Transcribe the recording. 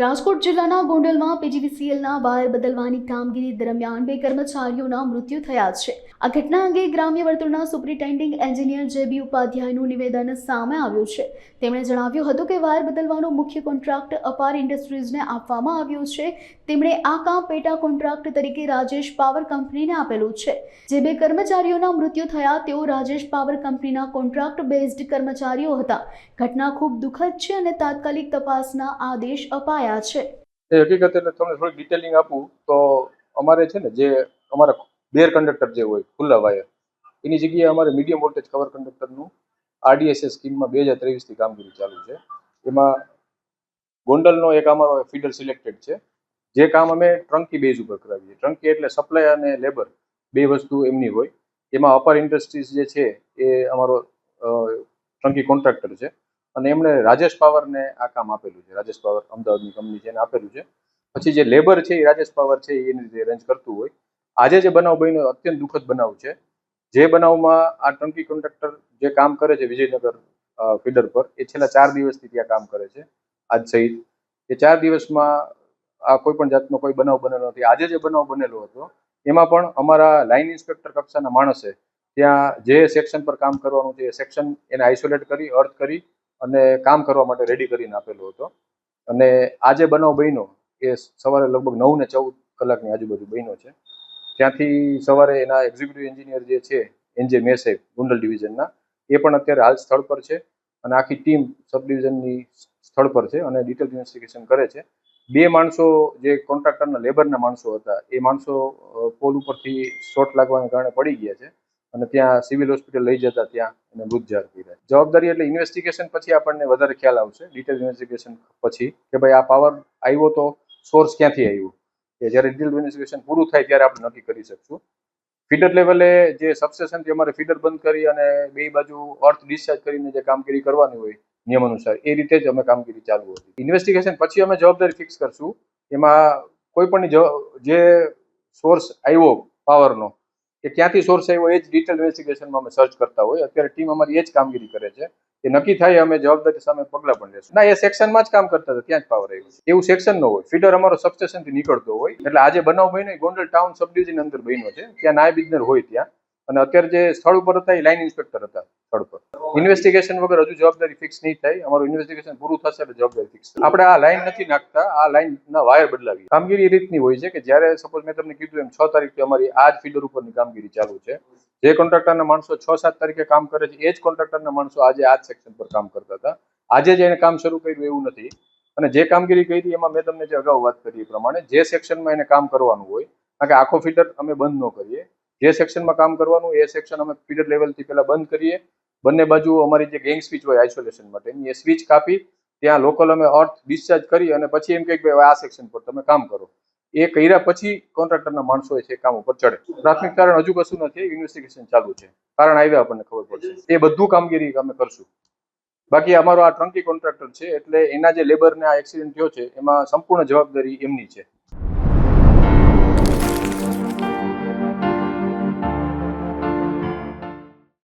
રાજકોટ જિલ્લાના ગોંડલમાં પીજીવીસીએલના વાયર બદલવાની કામગીરી દરમિયાન બે કર્મચારીઓના મૃત્યુ થયા છે. આ ઘટના અંગે ગ્રામ્ય વર્તુળના સુપ્રિન્ટેન્ડિંગ એન્જિનિયર જે બી ઉપાધ્યાયનું નિવેદન સામે આવ્યું છે. તેમણે જણાવ્યું હતું કે વાયર બદલવાનો મુખ્ય કોન્ટ્રાક્ટ અપાર ઇન્ડસ્ટ્રીઝને આપવામાં આવ્યો છે. તેમણે આ કામ પેટા કોન્ટ્રાક્ટ તરીકે રાજેશ પાવર કંપનીને આપેલું છે. જે બે કર્મચારીઓના મૃત્યુ થયા તેઓ રાજેશ પાવર કંપનીના કોન્ટ્રાક્ટ બેઝડ કર્મચારીઓ હતા. ઘટના ખૂબ દુઃખદ છે અને તાત્કાલિક તપાસના આદેશ અપાયા છે. એ હકીકત એટલે તમને થોડી ડિટેલિંગ આપું. તો અમારે છે ને જે અમારા બેર કંડક્ટર જે હોય, ખુલ્લા વાયર, એની જગ્યાએ અમારે મીડિયમ વોલ્ટેજ કવર કંડક્ટરનું આરડીએસએસ સ્કીમમાં બે હજાર ત્રેવીસથી કામગીરી ચાલુ છે. એમાં ગોંડલનો એક અમારો ફીડર સિલેક્ટેડ છે. જે કામ અમે ટ્રંકી બેઝ ઉપર કરાવીએ. ટ્રંકી એટલે સપ્લાય અને લેબર બે વસ્તુ એમની હોય. એમાં અપર ઇન્ડસ્ટ્રીઝ જે છે એ અમારો ટ્રંકી કોન્ટ્રાક્ટર છે. અને એમણે રાજેશ પાવરને આ કામ આપેલું છે. રાજેશ પાવર અમદાવાદની કંપની છે, એને આપેલું છે. પછી જે લેબર છે એ રાજેશ પાવર છે, એ એની રીતે અરેન્જ કરતું હોય. આજે જે બનાવ બન્યો, અત્યંત દુઃખદ બનાવ છે. જે બનાવમાં આ ટંકી કોન્ટ્રાક્ટર જે કામ કરે છે વિજયનગર ફીડર પર, એ છેલ્લા ચાર દિવસથી ત્યાં કામ કરે છે. આજ સહિત એ ચાર દિવસમાં આ કોઈ પણ જાતનો કોઈ બનાવ બનેલો નથી. આજે જે બનાવ બનેલો હતો, એમાં પણ અમારા લાઇન ઇન્સ્પેક્ટર કક્ષાના માણસે ત્યાં જે સેક્શન પર કામ કરવાનું છે, એ સેક્શન એને આઇસોલેટ કરી અર્થ કરી અને કામ કરવા માટે રેડી કરીને આપેલો હતો. અને આજે બનાવ બન્યો એ સવારે લગભગ નવ ને ચૌદ કલાકની આજુબાજુ બન્યો છે. ત્યાંથી સવારે એના એક્ઝિક્યુટિવ એન્જિનિયર જે છે એનજે મેસે ગુંડલ ડિવિઝનના એ પણ અત્યારે હાલ સ્થળ પર છે અને આખી ટીમ સબ ડિવિઝનની સ્થળ પર છે અને ડિટેલ ઇન્વેસ્ટિગેશન કરે છે. બે માણસો જે કોન્ટ્રાક્ટરના લેબરના માણસો હતા, એ માણસો પોલ ઉપરથી શોટ લાગવાને કારણે પડી ગયા છે. અને ત્યાં સિવિલ હોસ્પિટલ લઈ જતા ત્યાં એને મૃત જાહેર કર્યા જવાબદારી એટલે ઇન્વેસ્ટિગેશન પછી આપણને વધારે ખ્યાલ આવશે. ડિટેલ ઇન્વેસ્ટિગેશન પછી કે ભાઈ આ પાવર આવ્યો તો સોર્સ ક્યાંથી આવ્યો? કે જ્યારે ડિટેલ ઇન્વેસ્ટિગેશન પૂરું થાય ત્યારે આપણે નક્કી કરી શકશું. ફીડર લેવલે જે સબસ્ટેશનથી અમારે ફીડર બંધ કરી અને બે બાજુ અર્થ ડિસ્ચાર્જ કરીને જે કામગીરી કરવાની હોય નિયમ અનુસાર એ રીતે જ અમે કામગીરી ચાલુ હતી. ઇન્વેસ્ટિગેશન પછી અમે જવાબદારી ફિક્સ કરશું. એમાં કોઈ પણ જે સોર્સ આવ્યો પાવરનો કે ક્યાંથી સોર્સ આવ્યો એ જ ડિટેલ ઇન્વેસ્ટિગેશનમાં અમે સર્ચ કરતા હોય અત્યારે ટીમ અમારી એ જ કામગીરી કરે છે એ નક્કી થાય અમે જવાબદારી સામે પગલાં પણ લેશું. ના, એ સેક્શનમાં જ કામ કરતા હતા, ત્યાં જ પાવર આવ્યો. એવું સેક્શન ન હોય. ફીડર અમારો સબસ્ટેશનથી નીકળતો હોય. એટલે આજે બનાવ બન્યો ગોંડલ ટાઉન સબડિવિઝન અંદર બન્યો છે. ત્યાં નાયબ ઇજનર હોય ત્યાં. અને અત્યારે જે સ્થળ ઉપર હતા, એ લાઇન ઇન્સ્પેક્ટર હતા સ્થળ પર ઇન્વેસ્ટિગેશન વગર હજુ જવાબદારી ફિક્સ નહીં થાય. અમારું ઇન્વેસ્ટિગેશન પૂરું થશે એટલે જવાબદારી ફિક્સ આપણે આ લાઈન નથી નાખતા. આ લાઈનના વાયર બદલાવી કામગીરી રીતની હોય છે કે જ્યારે સપોઝ મેં તમને કીધું એમ, છ તારીખથી અમારી આ જ ફીડર ઉપરની કામગીરી ચાલુ છે. જે કોન્ટ્રાક્ટરના માણસો છ સાત તારીખે કામ કરે છે, એ જ કોન્ટ્રાક્ટરના માણસો આજે આ જ સેક્શન પર કામ કરતા હતા. આજે જ એને કામ શરૂ કર્યું એવું નથી. અને જે કામગીરી કરી એમાં મેં તમને જે અગાઉ વાત કરી એ પ્રમાણે જે સેક્શનમાં એને કામ કરવાનું હોય, કારણ કે આખો ફીડર અમે બંધ ન કરીએ. જે સેક્શનમાં કામ કરવાનું એ સેક્શન અમે ફીડર લેવલથી પહેલાં બંધ કરીએ. બંને બાજુ અમારી જે ગેંગ સ્વિચ હોય આઇસોલેશન માટેની એ સ્વિચ કાપી, ત્યાં લોકલ અમે અર્થ ડિસ્ચાર્જ કરી અને પછી એમ કહે કે આ સેક્શન પર તમે કામ કરો. એ કર્યા પછી કોન્ટ્રાક્ટરના માણસો છે કામ ઉપર ચડે. પ્રાથમિક કારણ હજુ કશું નથી ઇન્વેસ્ટિગેશન ચાલુ છે. કારણ આવ્યા આપણને ખબર પડશે. એ બધું કામગીરી અમે કરશું. બાકી અમારો આ ટ્રંકી કોન્ટ્રાક્ટર છે, એટલે એના જે લેબરને આ એક્સિડન્ટ થયો છે, એમાં સંપૂર્ણ જવાબદારી એમની છે.